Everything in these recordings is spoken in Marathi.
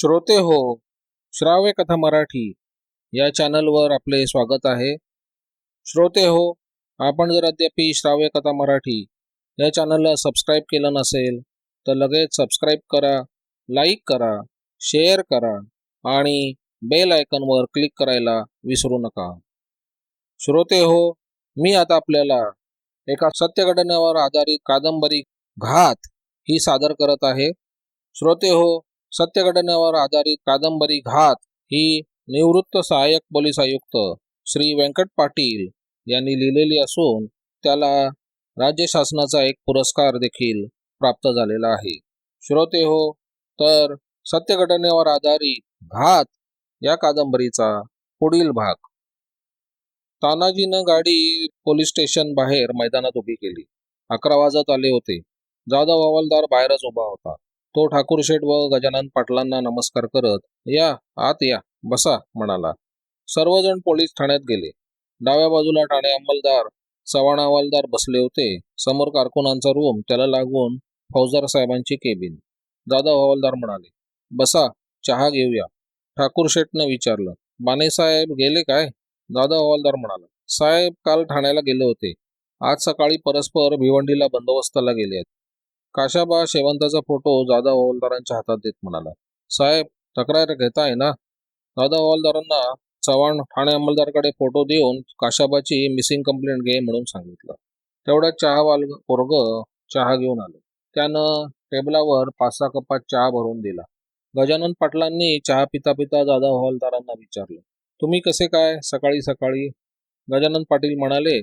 श्रोते हो श्राव्य कथा मराठी या चॅनलवर आपले स्वागत आहे. श्रोते हो आपण जर अद्याप श्राव्य कथा मराठी या चॅनलला सबस्क्राईब केलं नसेल तर लगेच सबस्क्राईब करा लाईक करा शेअर करा आणि बेल आयकनवर क्लिक करायला विसरू नका. श्रोते हो मी आता आपल्याला एका सत्य घटनेवर आधारित कादंबरी घात ही सादर करत आहे. श्रोते हो सत्यघटनेवर आधारित कादंबरी घात ही निवृत्त सहाय्यक पोलीस आयुक्त श्री व्यंकट पाटील यांनी लिहिलेली असून त्याला राज्य शासनाचा एक पुरस्कार देखील प्राप्त झालेला आहे. श्रोते हो तर सत्यघटनेवर आधारित घात या कादंबरीचा पुढील भाग. तानाजीनं गाडी पोलीस स्टेशन बाहेर मैदानात उभी केली. अकरा वाजत आले होते. जाधव हवालदार बाहेरच उभा होता. तो ठाकूर शेठ व गजानन पाटलांना नमस्कार करत या आत या बसा म्हणाला. सर्वजण पोलीस ठाण्यात गेले. डाव्या बाजूला ठाणे अंमलदार चव्हाण हवालदार बसले होते. समोर कारकुनांचा रूम त्याला लागून फौजदार साहेबांची केबिन. जाधव हवालदार म्हणाले बसा चहा घेऊया. ठाकूर शेठनं विचारलं बाने साहेब गेले काय? जाधव हवालदार म्हणाला साहेब काल ठाण्याला गेले होते. आज सकाळी परस्पर भिवंडीला बंदोबस्ताला गेले आहेत. काशाबा शेवंताचा फोटो जाधव हवालदारांच्या हातात देत म्हणाला. साहेब तक्रार घेताय ना जाधव हवालदारांना चव्हाण ठाणे अंमलदारकडे फोटो देऊन काशाबाची मिसिंग कंप्लेंट घे म्हणून सांगितलं. तेवढ्यात चहावाल पोरग चहा घेऊन आलं. त्यानं टेबलावर पाच सहा कपात चहा भरून दिला. गजानन पाटलांनी चहा पिता पिता जाधव हवालदारांना विचारलं तुम्ही कसे काय सकाळी सकाळी? गजानन पाटील म्हणाले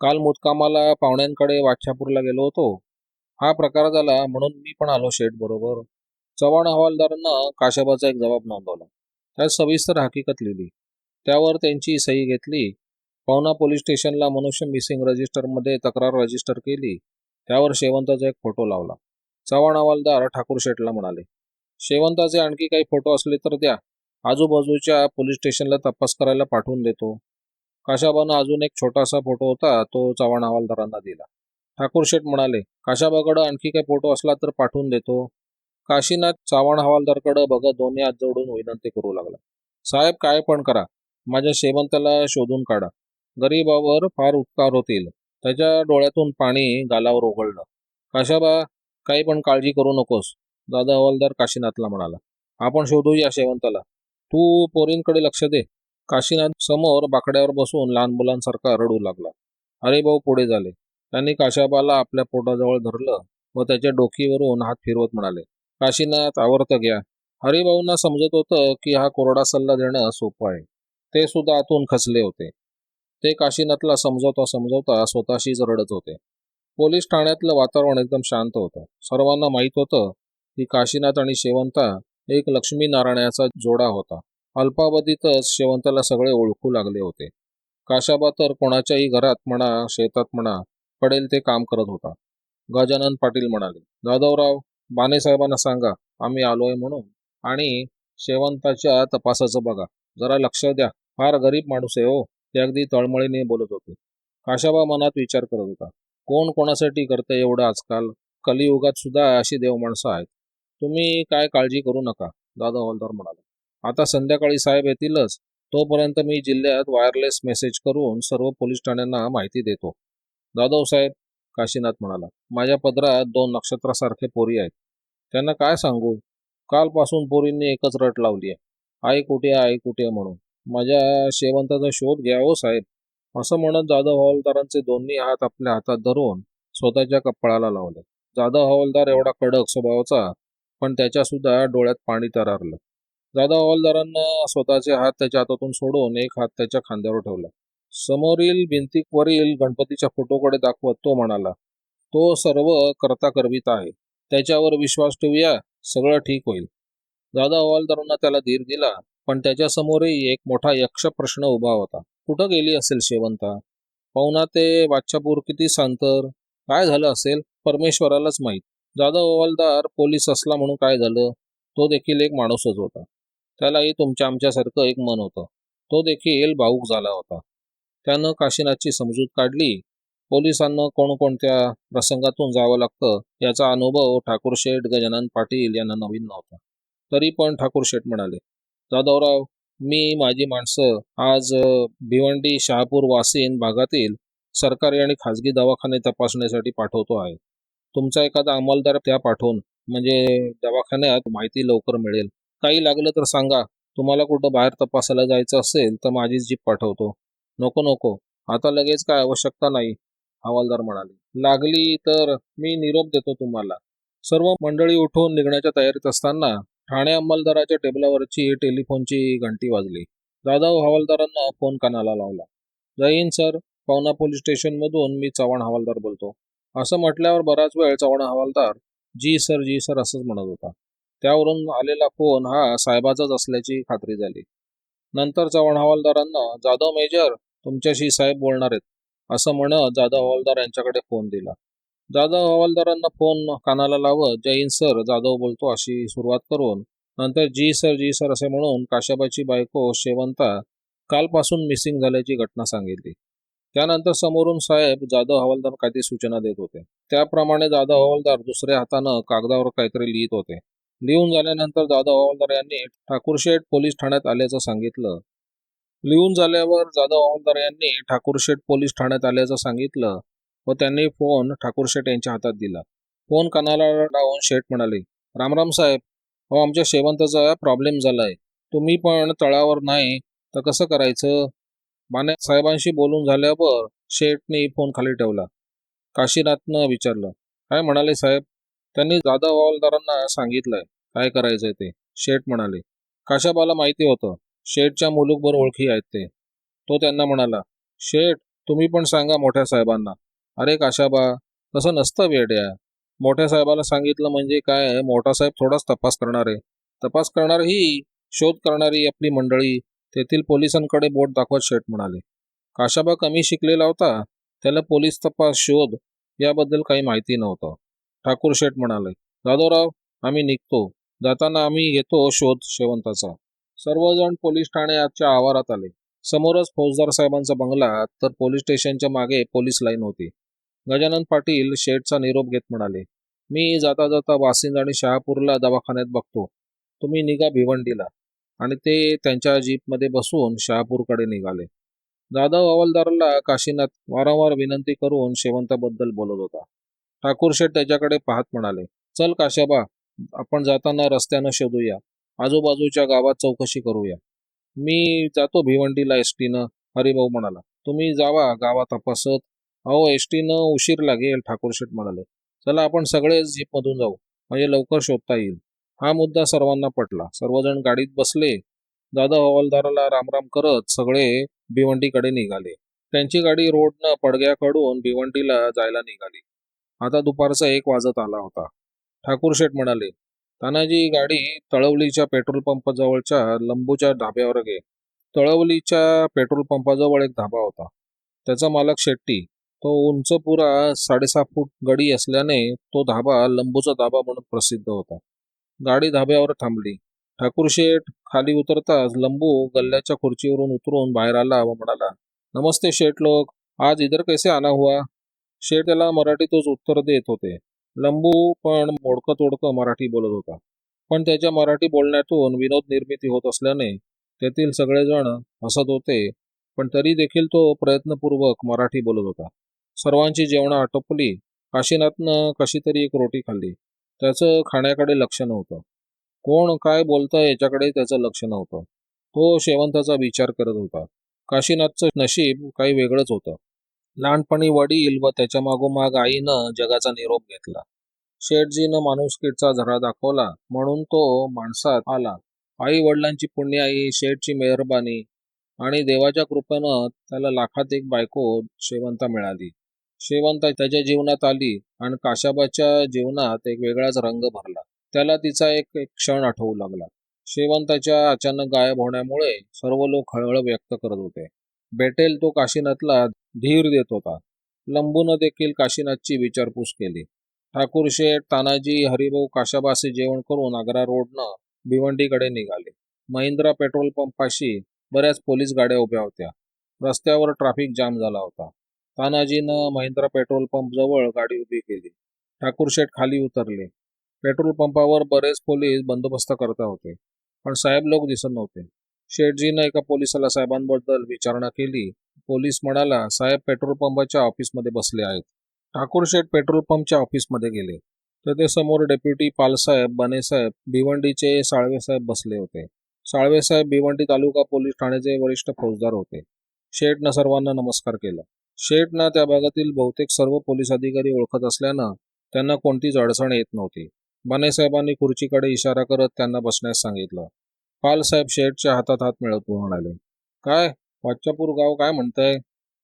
काल मुतकामाला पाहुण्यांकडे वाच्छापूरला गेलो होतो. हा प्रकार झाला म्हणून मी पण आलो शेठ बरोबर. चव्हाण हवालदारांना काशाबाचा एक जबाब नोंदवला. त्यात सविस्तर हकीकत लिहिली. त्यावर त्यांची सही घेतली. पाहुणा पोलीस स्टेशनला मनुष्य मिसिंग रजिस्टरमध्ये तक्रार रजिस्टर केली. त्यावर शेवंताचा एक फोटो लावला. चव्हाण हवालदार ठाकूर शेठला म्हणाले शेवंताचे आणखी काही फोटो असले तर द्या. आजूबाजूच्या पोलीस स्टेशनला तपास करायला पाठवून देतो. काशाबानं अजून एक छोटासा फोटो होता तो चव्हाण हवालदारांना दिला. ठाकूर शेठ म्हणाले काशाबाकडं आणखी काही फोटो असला तर पाठवून देतो. काशीनाथ चव्हाण हवालदारकडं बघत दोन्ही हात जोडून विनंती करू लागला. साहेब काय पण करा. माझ्या शेवंताला शोधून काढा. गरीबावर फार उपकार होतील. त्याच्या डोळ्यातून पाणी गालावर ओघळलं. काशाबा काही पण काळजी करू नकोस दादा हवालदार काशीनाथला म्हणाला. आपण शोधूया शेवंताला. तू पोरींकडे लक्ष दे. काशीनाथ समोर बाकड्यावर बसून लहान मुलांसारखा रडू लागला. अरे भाऊ पुढे झाले. त्यांनी काशाबाला आपल्या पोटाजवळ धरलं व त्याच्या डोकीवरून हात फिरवत म्हणाले काशीनाथ आवर्त घ्या. हरिभाऊंना समजत होतं की हा कोरडा सल्ला देणं सोपं आहे. ते सुद्धा आतून खचले होते. ते काशीनाथला समजवता समजवता स्वतःशीच रडत होते. पोलीस ठाण्यातलं वातावरण एकदम शांत होतं. सर्वांना माहीत होतं की काशीनाथ आणि शेवंता एक लक्ष्मीनारायणाचा जोडा होता. अल्पावधीतच शेवंताला सगळे ओळखू लागले होते. काशाबा तर कोणाच्याही घरात म्हणा शेतात म्हणा पडेल ते काम करत होता. गजानन पाटील म्हणाले जाधवराव बाने साहेबांना सांगा आम्ही आलोय म्हणून. आणि शेवंताच्या तपासाचं बघा. जरा लक्ष द्या. फार गरीब माणूस आहे हो. ते अगदी तळमळीने बोलत होते. काशाबा मनात विचार करत होता कोण कोणासाठी करतं एवढं आजकाल? कलियुगात सुद्धा अशी देव माणसं आहेत. तुम्ही काय काळजी करू नका दादा हवालदार म्हणाला. आता संध्याकाळी साहेब येतीलच. तोपर्यंत मी जिल्ह्यात वायरलेस मेसेज करून सर्व पोलीस ठाण्यांना माहिती देतो. जाधव साहेब काशीनाथ म्हणाला माझ्या पदरात दोन नक्षत्रासारखे पोरी आहेत. त्यांना काय सांगू? कालपासून पोरींनी एकच रट लावली आहे. आई कुठे आई कुठे म्हणून. माझ्या शेवंताचा शोध घ्या हो साहेब. असं म्हणत जाधव हवालदारांचे दोन्ही हात आपल्या हातात धरून स्वतःच्या कपाळाला लावले. जाधव हवालदार एवढा कडक स्वभावाचा पण त्याच्या सुद्धा डोळ्यात पाणी तरारलं. जाधव हवालदारांना स्वतःचे हात त्याच्या हातातून सोडून एक हात त्याच्या खांद्यावर ठेवला. समोरील भिंतीवरील गणपतीच्या फोटोकडे दाखवत तो म्हणाला तो सर्व करता करवित आहे. त्याच्यावर विश्वास ठेवूया सगळं ठीक होईल. दादा हवालदारांना त्याला धीर दिला पण त्याच्या समोरही एक मोठा यक्ष प्रश्न उभा होता. कुठं गेली असेल शेवंता? पाहुणा ते बादशापूर किती सांतर काय झालं असेल? परमेश्वरालाच माहीत. दादा हवालदार पोलीस असला म्हणून काय झालं? तो देखील एक माणूसच होता. त्यालाही तुमच्या आमच्यासारखं एक मन होतं. तो देखील भाऊक झाला होता. त्यानं काशीनाथची समजूत काढली. पोलिसांना कोणकोणत्या प्रसंगातून जावं लागतं याचा अनुभव ठाकूर शेठ गजानन पाटील यांना नवीन नव्हता. तरी पण ठाकूर शेठ म्हणाले जाधवराव मी माझी माणसं आज भिवंडी शहापूर वासिन भागातील सरकारी आणि खाजगी दवाखाने तपासण्यासाठी पाठवतो आहे. तुमचा एखादा अंमलदार त्या पाठवून म्हणजे दवाखान्यात माहिती लवकर मिळेल. काही लागलं तर सांगा. तुम्हाला कुठं बाहेर तपासायला जायचं असेल तर माझी जीप पाठवतो. नको नको. आता लगेच काय आवश्यकता नाही हवालदार म्हणाले. लागली तर मी निरोप देतो तुम्हाला. सर्व मंडळी उठून निघण्याच्या तयारीत असताना ठाणे अंमलदाराच्या टेबलावरची टेलिफोनची घंटी वाजली. जाधव हवालदारांना फोन कानाला लावला. जय हिंद सर. पवना पोलीस स्टेशनमधून मी चव्हाण हवालदार बोलतो. असं म्हटल्यावर बराच वेळ चव्हाण हवालदार जी सर जी सर असंच म्हणत होता. त्यावरून आलेला फोन हा साहेबाचाच असल्याची खात्री झाली. नंतर चव्हाण हवालदारांना जाधव मेजर तुमच्याशी साहेब बोलणार आहेत. असं म्हणत जाधव हवालदार यांच्याकडे फोन दिला. जाधव हवालदारांना फोन कानाला लावत जय हिंद सर जाधव बोलतो अशी सुरुवात करून नंतर जी सर जी सर असे म्हणून काशाबाची बायको शेवंता कालपासून मिसिंग झाल्याची घटना सांगितली. त्यानंतर समोरून साहेब जाधव हवालदार काहीतरी सूचना देत होते. त्याप्रमाणे जाधव हवालदार दुसऱ्या हातानं कागदावर काहीतरी लिहित होते. लिहून झाल्यानंतर जाधव हवालदार यांनी ठाकूरशेठ पोलीस ठाण्यात आल्याचं सांगितलं. लिहून झाल्यावर जाधव अहमदार यांनी ठाकूरशेठ पोलीस ठाण्यात आल्याचं सांगितलं व त्यांनी फोन ठाकूरशेठ यांच्या हातात दिला. फोन कानाला लावून शेठ म्हणाले रामराम साहेब हो आमच्या शेवंताचा प्रॉब्लेम झालाय. तुम्ही पण तळावर नाही तर कसं करायचं? माने साहेबांशी बोलून झाल्यावर शेठने फोन खाली ठेवला. काशीनाथनं विचारलं काय म्हणाले साहेब? त्यांनी जाधव हवालदारांना सांगितलंय काय करायचंय ते? शेठ म्हणाले काशाबाला माहिती होतं शेठच्या मुलूकभर ओळखी आहेत ते. तो त्यांना म्हणाला शेठ तुम्ही पण सांगा मोठ्या साहेबांना. अरे काशाबा तसं नसतं वेड्या मोठ्या साहेबाला सांगितलं म्हणजे काय मोठा साहेब थोडाच तपास करणार. आहे तपास करणार ही शोध करणारी आपली मंडळी तेथील पोलिसांकडे बोट दाखवत शेठ म्हणाले. काशाबा कमी शिकलेला होता त्याला पोलीस तपास शोध याबद्दल काही माहिती नव्हतं. ठाकूर शेठ म्हणाले जाधवराव आम्ही निघतो. जाताना आम्ही घेतो शोध शेवंताचा. सर्वजण पोलीस ठाण्याच्या आवारात आले. समोरच फौजदार साहेबांचा बंगला तर पोलीस स्टेशनच्या मागे पोलीस लाईन होती. गजानन पाटील शेठचा निरोप घेत म्हणाले मी जाता जाता वासिंद आणि शहापूरला दवाखान्यात बघतो. तुम्ही निघा भिवंडीला. आणि ते त्यांच्या जीपमध्ये बसून शहापूरकडे निघाले. जाधव हवालदाराला काशीनाथ वारंवार विनंती करून शेवंताबद्दल बोलत होता. ठाकूर शेठ त्याच्याकडे पाहत म्हणाले चल काशाबा आपण जाताना रस्त्यानं शोधूया. आजूबाजूच्या गावात चौकशी करूया. मी जातो भिवंडीला एस टीनं हरिभाऊ म्हणाला तुम्ही जावा गावात तपासत. अहो एस टीनं उशीर लागेल ठाकूर शेठ म्हणाले. चला आपण सगळे झीपमधून जाऊ. म्हणजे लवकर शोधता येईल. हा मुद्दा सर्वांना पटला. सर्वजण गाडीत बसले. दादा हवालदाराला रामराम करत सगळे भिवंडीकडे निघाले. त्यांची गाडी रोडनं पडग्याकडून भिवंडीला जायला निघाली. आता दुपारचा एक वाजत आला होता. ठाकूर शेठ म्हणाले तानाजी गाडी तळवलीच्या पेट्रोल पंपाजवळच्या लंबूच्या ढाब्यावर गे तळवलीच्या पेट्रोल पंपाजवळ एक धाबा होता. त्याचा मालक शेट्टी. तो उंच पुरा साडेसहा फूट गडी असल्याने तो धाबा लंबूचा धाबा म्हणून प्रसिद्ध होता. गाडी धाब्यावर थांबली. ठाकूर शेठ खाली उतरताच लंबू गल्ल्याच्या खुर्चीवरून उतरून बाहेर आला व म्हणाला नमस्ते शेठ लोक आज इधर कैसे आना हुआ? शेठ त्याला मराठीतच उत्तर देत होते. लंबू पण मोडकं तोडकं मराठी बोलत होता. पण त्याच्या मराठी बोलण्यातून विनोद निर्मिती होत असल्याने तेथील सगळेजण हसत होते पण तरी देखील तो प्रयत्नपूर्वक मराठी बोलत होता. सर्वांची जेवणं आटोपली काशीनाथनं कशी तरी एक रोटी खाल्ली. त्याचं खाण्याकडे लक्ष नव्हतं. कोण काय बोलतंय याच्याकडे त्याचं लक्ष नव्हतं. तो शेवंताचा विचार करत होता. काशीनाथचं नशीब काही वेगळंच होतं. लहानपणी वडील व त्याच्या मागोमाग आईनं जगाचा निरोप घेतला. शेठजीनं माणुसकीचा झरा दाखवला म्हणून तो माणसात आला. आई वडिलांची पुण्याई शेठची मेहरबानी आणि देवाच्या कृपेनं त्याला लाखात एक बायको शेवंता मिळाली. शेवंता त्याच्या जीवनात आली आणि काशाबाच्या जीवनात एक वेगळाच रंग भरला. त्याला तिचा एक एक क्षण आठवू लागला. शेवंताच्या अचानक गायब होण्यामुळे सर्व लोक हळहळ व्यक्त करत होते. भेटेल तो काशीनाथला धीर देत होता. लंबून देखील काशीनाथची विचारपूस केली. ठाकूर शेठ तानाजी हरिभाऊ काशाबासी जेवण करून आग्रा रोडनं भिवंडीकडे निघाले. महिंद्रा पेट्रोल पंपाशी बऱ्याच पोलीस गाड्या उभ्या होत्या. रस्त्यावर ट्रॅफिक जाम झाला होता. तानाजीनं महिंद्रा पेट्रोल पंप जवळ गाडी उभी केली. ठाकूर शेठ खाली उतरले. पेट्रोल पंपावर बरेच पोलीस बंदोबस्त करता होते. पण साहेब लोक दिसत नव्हते. शेठजीनं एका पोलिसाला साहेबांबद्दल विचारणा केली. पोलीस म्हणाला साहेब पेट्रोल पंपाच्या ऑफिसमध्ये बसले आहेत. ठाकूर शेठ पेट्रोल पंपच्या ऑफिसमध्ये गेले. तर ते समोर डेप्युटी पालसाहेब बनेसाहेब भिवंडीचे साळवेसाहेब बसले होते. साळवेसाहेब भिवंडी तालुका पोलीस ठाण्याचे वरिष्ठ फौजदार होते. शेठनं सर्वांना नमस्कार केला. शेठना त्या भागातील बहुतेक सर्व पोलीस अधिकारी ओळखत असल्यानं त्यांना कोणतीच अडचण येत नव्हती. बनेसाहेबांनी खुर्चीकडे इशारा करत त्यांना बसण्यास सांगितलं. पालसाहेब शेठच्या हातात हात मिळवतो म्हणाले. काय? वाच्चापूर गाव काय म्हणताय?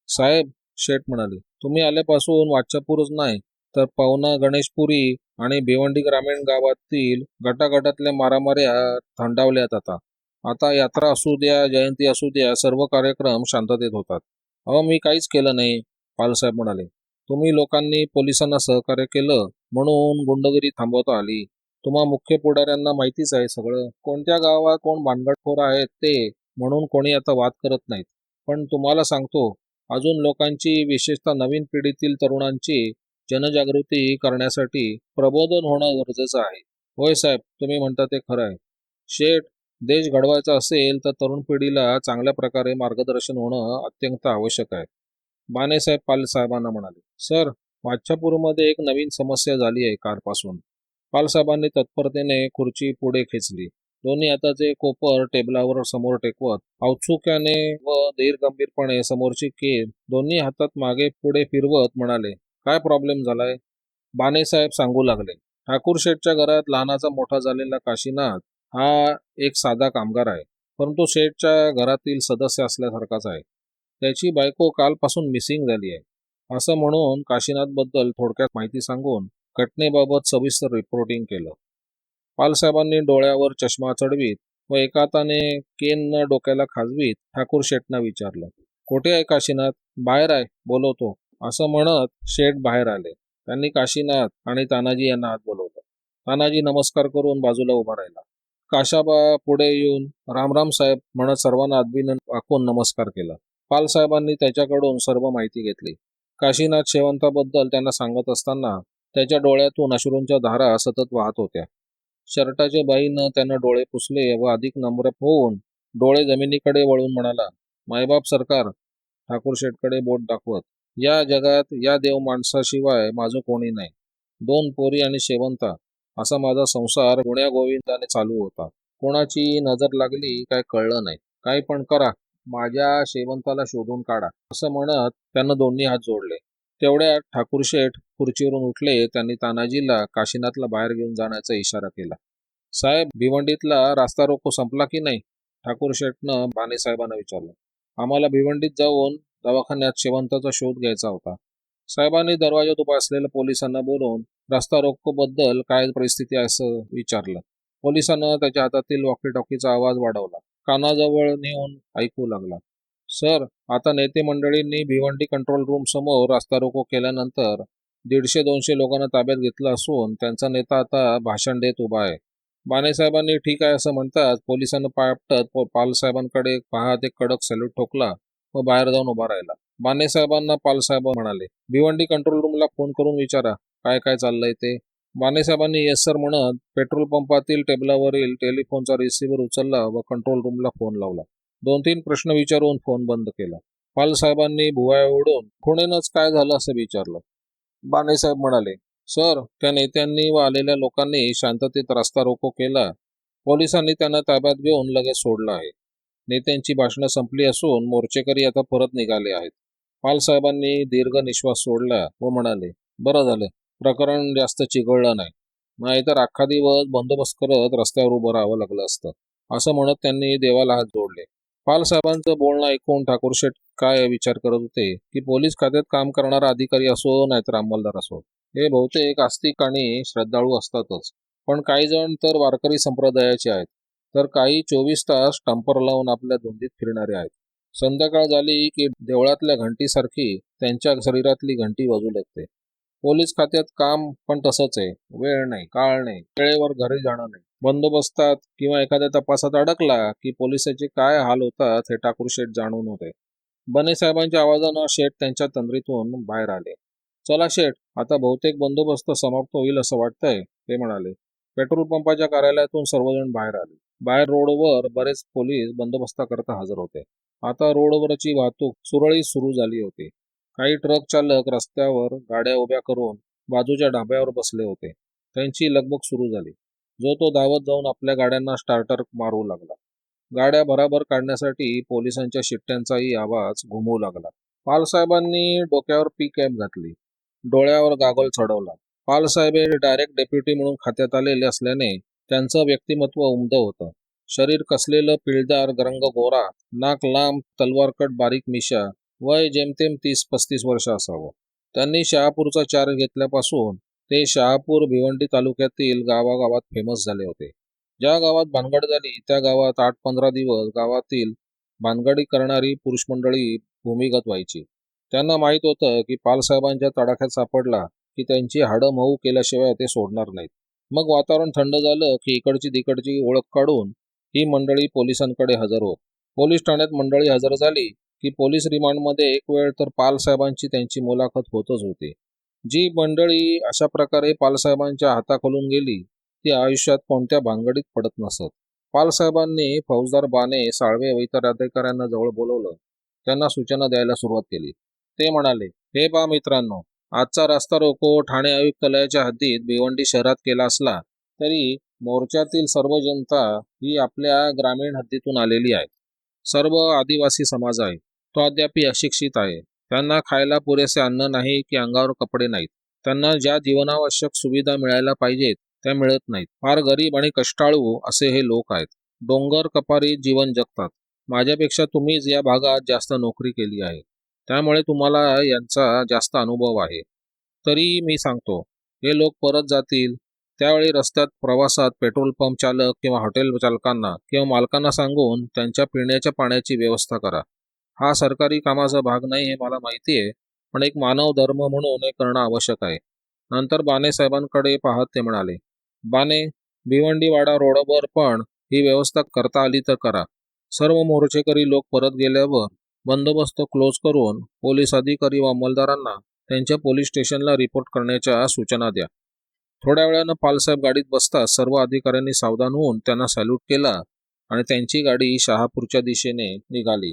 साहेब शेठ म्हणाले. तुम्ही आल्यापासून वाच्चापूरच नाही तर पवना गणेशपुरी आणि भिवंडी ग्रामीण गावातील गटागटातल्या मारामाऱ्या थंडावल्यात आता. आता यात्रा असू द्या जयंती असू द्या सर्व कार्यक्रम शांततेत होतात. अहो मी काहीच केलं नाही पालसाहेब म्हणाले. तुम्ही लोकांनी पोलिसांना सहकार्य केलं म्हणून गुंडगिरी थांबवता आली. तुम्हा मुख्य पुढाऱ्यांना माहितीच आहे सगळं. कोणत्या गावात कोण भानगडखोर आहेत ते म्हणून कोणी आता वाद करत नाहीत. पण तुम्हाला सांगतो अजून लोकांची विशेषतः नवीन पिढीतील तरुणांची जनजागृती करण्यासाठी प्रबोधन होणं गरजेचं आहे. होय साहेब तुम्ही म्हणता ते खरं आहे. शेठ देश घडवायचा असेल तर तरुण पिढीला चांगल्या प्रकारे मार्गदर्शन होणं अत्यंत आवश्यक आहे. बानेसाहेब पाल साहेबांना म्हणाले सर वाच्छापूरमध्ये एक नवीन समस्या झाली आहे कारपासून. पालसाहेबांनी तत्परतेने खुर्ची पुढे खेचली. दोन्ही हाताचे कोपर टेबलावर समोर टेकवत औत्सुक्याने व धीरगंभीरपणे समोरची केस दोन्ही हातात मागे पुढे फिरवत म्हणाले काय प्रॉब्लेम झालाय? बानेसाहेब सांगू लागले ठाकूर शेठच्या घरात लहानाचा मोठा झालेला काशीनाथ हा एक साधा कामगार आहे परंतु शेठच्या घरातील सदस्य असल्यासारखाच आहे. त्याची बायको कालपासून मिसिंग झाली आहे. असं म्हणून काशीनाथबद्दल थोडक्यात माहिती सांगून घटनेबाबत सविस्तर रिपोर्टिंग केलं. पालसाहेबांनी डोळ्यावर चष्मा चढवीत व एका हाताने केन डोक्याला खाजवीत ठाकूर शेठना विचारलं कोठे आहे काशीनाथ? बाहेर आहे? बोलवतो असं म्हणत शेठ बाहेर आले. त्यांनी काशीनाथ आणि तानाजी यांना आत बोलवलं. तानाजी नमस्कार करून बाजूला उभा राहिला. काशाबा पुढे येऊन रामराम साहेब म्हणत सर्वांना आदबीनं वाकून नमस्कार केला. पालसाहेबांनी त्याच्याकडून सर्व माहिती घेतली. काशीनाथ शेवंताबद्दल त्यांना सांगत असताना त्याच्या डोळ्यातून अश्रूंच्या धारा सतत वाहत होत्या. शर्टाच्या बाईनं त्यानं डोळे पुसले व अधिक नम्र होऊन डोळे जमिनीकडे वळून म्हणाला मायबाप सरकार ठाकूर शेठकडे बोट दाखवत. या जगात या देव माणसाशिवाय माझं कोणी नाही. दोन पोरी आणि शेवंता असा माझा संसार गुण्या गोविंदाने चालू होता. कोणाची नजर लागली काय कळलं नाही. काही पण करा माझ्या शेवंताला शोधून काढा. असं म्हणत त्यानं दोन्ही हात जोडले. तेवढ्यात ठाकूर शेठ खुर्चीवरून उठले त्यांनी तानाजीला काशीनाथला बाहेर घेऊन जाण्याचा इशारा केला. साहेब भिवंडीतला रास्ता रोको संपला की नाही? ठाकूर शेठनं बाने साहेबांना विचारलं. आम्हाला भिवंडीत जाऊन दवाखान्यात शेवंताचा शोध घ्यायचा होता. साहेबांनी दरवाजात उभा असलेल्या पोलिसांना बोलवून रस्ता रोको बद्दल काय परिस्थिती असं विचारलं. पोलिसांना त्याच्या हातातील वॉकी टॉकीचा आवाज वाढवला. कानाजवळ नेऊन ऐकू लागला. सर आता नेते मंडळींनी भिवंडी कंट्रोल रूम समोर रास्ता रोको केल्यानंतर दीडशे दोनशे लोकांना ताब्यात घेतलं असून त्यांचा नेता आता भाषण देत उभा आहे. बानेसाहेबांनी ठीक आहे असं म्हणताच पोलिसांना पाय आपटत पालसाहेबांकडे पाहत एक कडक सॅल्यूट ठोकला व बाहेर जाऊन उभा राहिला. बानेसाहेबांना पालसाहेब म्हणाले भिवंडी कंट्रोल रूमला फोन करून विचारा काय काय चाललंय ते? बानेसाहेबांनी येस सर म्हणत पेट्रोल पंपातील टेबलावरील टेलिफोनचा रिसिव्हर उचलला व कंट्रोल रूमला फोन लावला. दोन तीन प्रश्न विचारून फोन बंद केला. पालसाहेबांनी भुवाया ओढून पुणेनंच काय झालं? असं विचारलं. बानेसाहेब म्हणाले सर त्या नेत्यांनी व आलेल्या लोकांनी शांततेत रस्ता रोको केला. पोलिसांनी त्यांना ताब्यात घेऊन लगेच सोडलं आहे. नेत्यांची भाषणं संपली असून मोर्चेकरी आता परत निघाले आहेत. पालसाहेबांनी दीर्घ निश्वास सोडला व म्हणाले बरं झालं. प्रकरण जास्त चिघळलं नाही. नाहीतर अख्खा दिवस बंदोबस्त करत रस्त्यावर उभं राहावं लागलं असतं. असं म्हणत त्यांनी देवाला हात जोडले. पालसाहेबांचं बोलणं ऐकून ठाकूर शेठ काय विचार करत होते? की पोलीस खात्यात काम करणारा अधिकारी असो नाहीतर अंमलदार असो. हे बहुतेक आस्तिक आणि श्रद्धाळू असतातच. पण काही जण तर वारकरी संप्रदायाचे आहेत. तर काही चोवीस तास टंपर लावून आपल्या धुंदीत फिरणारे आहेत. संध्याकाळ झाली की देवळातल्या घंटीसारखी त्यांच्या शरीरातली घंटी वाजू लागते. पोलीस खात्यात काम पण तसंच आहे. वेळ नाही काळ नाही. वेळेवर घरी जाणं नाही. बंदोबस्तात किंवा एखाद्या तपासात अडकला की पोलिसाचे काय हाल होतात हे ठाकूर शेठ जाणून होते. बने साहेबांच्या आवाजानं शेठ त्यांच्या तंद्रीतून बाहेर आले. चला शेठ आता बहुतेक बंदोबस्त समाप्त होईल असं वाटतंय ते म्हणाले. पेट्रोल पंपाच्या कार्यालयातून सर्वजण बाहेर आले. बाहेर रोडवर बरेच पोलीस बंदोबस्ताकरता हजर होते. आता रोडवरची वाहतूक सुरळीत सुरू झाली होती. काही ट्रक चालक रस्त्यावर गाड्या उभ्या करून बाजूच्या ढाब्यावर बसले होते. त्यांची लगबग सुरू झाली. जो तो धावत जाऊन आपल्या गाड्यांना स्टार्टर मारू लागला. गाड्या भराभर काढण्यासाठी पोलिसांच्या शिट्ट्यांचाही आवाज घुमवू लागला. पालसाहेबांनी डोक्यावर पी कॅप घातली. डोळ्यावर गागल चढवला. पालसाहेब हे डायरेक्ट डेप्युटी म्हणून खात्यात आलेले असल्याने त्यांचं व्यक्तिमत्व उमदं होतं. शरीर कसलेलं पिळदार रंग गोरा नाक लांब तलवारकट बारीक मिशा वय जेमतेम तीस पस्तीस वर्ष असावं. त्यांनी शहापूरचा चार्ज घेतल्यापासून ते शहापूर भिवंडी तालुक्यातील गावागावात फेमस झाले होते. ज्या गावात भानगड झाली त्या गावात आठ पंधरा दिवस गावातील भानगडी करणारी पुरुष मंडळी भूमिगत व्हायची. त्यांना माहीत होतं की पालसाहेबांच्या तडाख्यात सापडला की त्यांची हाडं मऊ केल्याशिवाय ते सोडणार नाहीत. मग वातावरण थंड झालं की इकडची तिकडची ओळख काढून ही मंडळी पोलिसांकडे हजर होत. पोलीस ठाण्यात मंडळी हजर झाली की पोलीस रिमांडमध्ये एक वेळ तर पालसाहेबांची त्यांची मुलाखत होतच होती. जी मंडळी अशा प्रकारे पालसाहेबांच्या हाताखालून गेली ती आयुष्यात कोणत्या भानगडीत पडत नसत. पालसाहेबांनी फौजदार बाने साळवे व इतर अधिकाऱ्यांना जवळ बोलवलं. त्यांना सूचना द्यायला सुरुवात केली. ते म्हणाले हे पा मित्रांनो आजचा रास्ता रोको ठाणे आयुक्तालयाच्या हद्दीत भिवंडी शहरात केला असला तरी मोर्चातील सर्व जनता ही आपल्या ग्रामीण हद्दीतून आलेली आहे. सर्व आदिवासी समाज आहे. तो अद्याप अशिक्षित आहे. त्यांना खायला पुरेसे अन्न नाही की अंगावर कपडे नाहीत. त्यांना ज्या जीवनावश्यक सुविधा मिळायला पाहिजेत त्या मिळत नाहीत. फार गरीब आणि कष्टाळू असे हे लोक आहेत. डोंगर कपारी जीवन जगतात. माझ्यापेक्षा तुम्हीच या भागात जास्त नोकरी केली आहे. त्यामुळे तुम्हाला यांचा जास्त अनुभव आहे. तरी मी सांगतो हे लोक परत जातील. त्यावेळी रस्त्यात प्रवासात पेट्रोल पंप चालक किंवा हॉटेल चालकांना किंवा मालकांना सांगून त्यांच्या पिण्याच्या पाण्याची व्यवस्था करा. हा सरकारी कामाचा भाग नाही हे मला माहिती आहे पण एक मानव धर्म म्हणून हे करणं आवश्यक आहे. नंतर बाने साहेबांकडे पाहत ते म्हणाले बाने भिवंडीवाडा रोडवर पण ही व्यवस्था करता आली तर करा. सर्व मोर्चेकरी लोक परत गेल्यावर बंदोबस्त क्लोज करून पोलीस अधिकारी व अंमलदारांना त्यांच्या पोलीस स्टेशनला रिपोर्ट करण्याच्या सूचना द्या. थोड्या वेळानं पालसाहेब गाडीत बसताच सर्व अधिकाऱ्यांनी सावधान होऊन त्यांना सॅल्यूट केला आणि त्यांची गाडी शहापूरच्या दिशेने निघाली.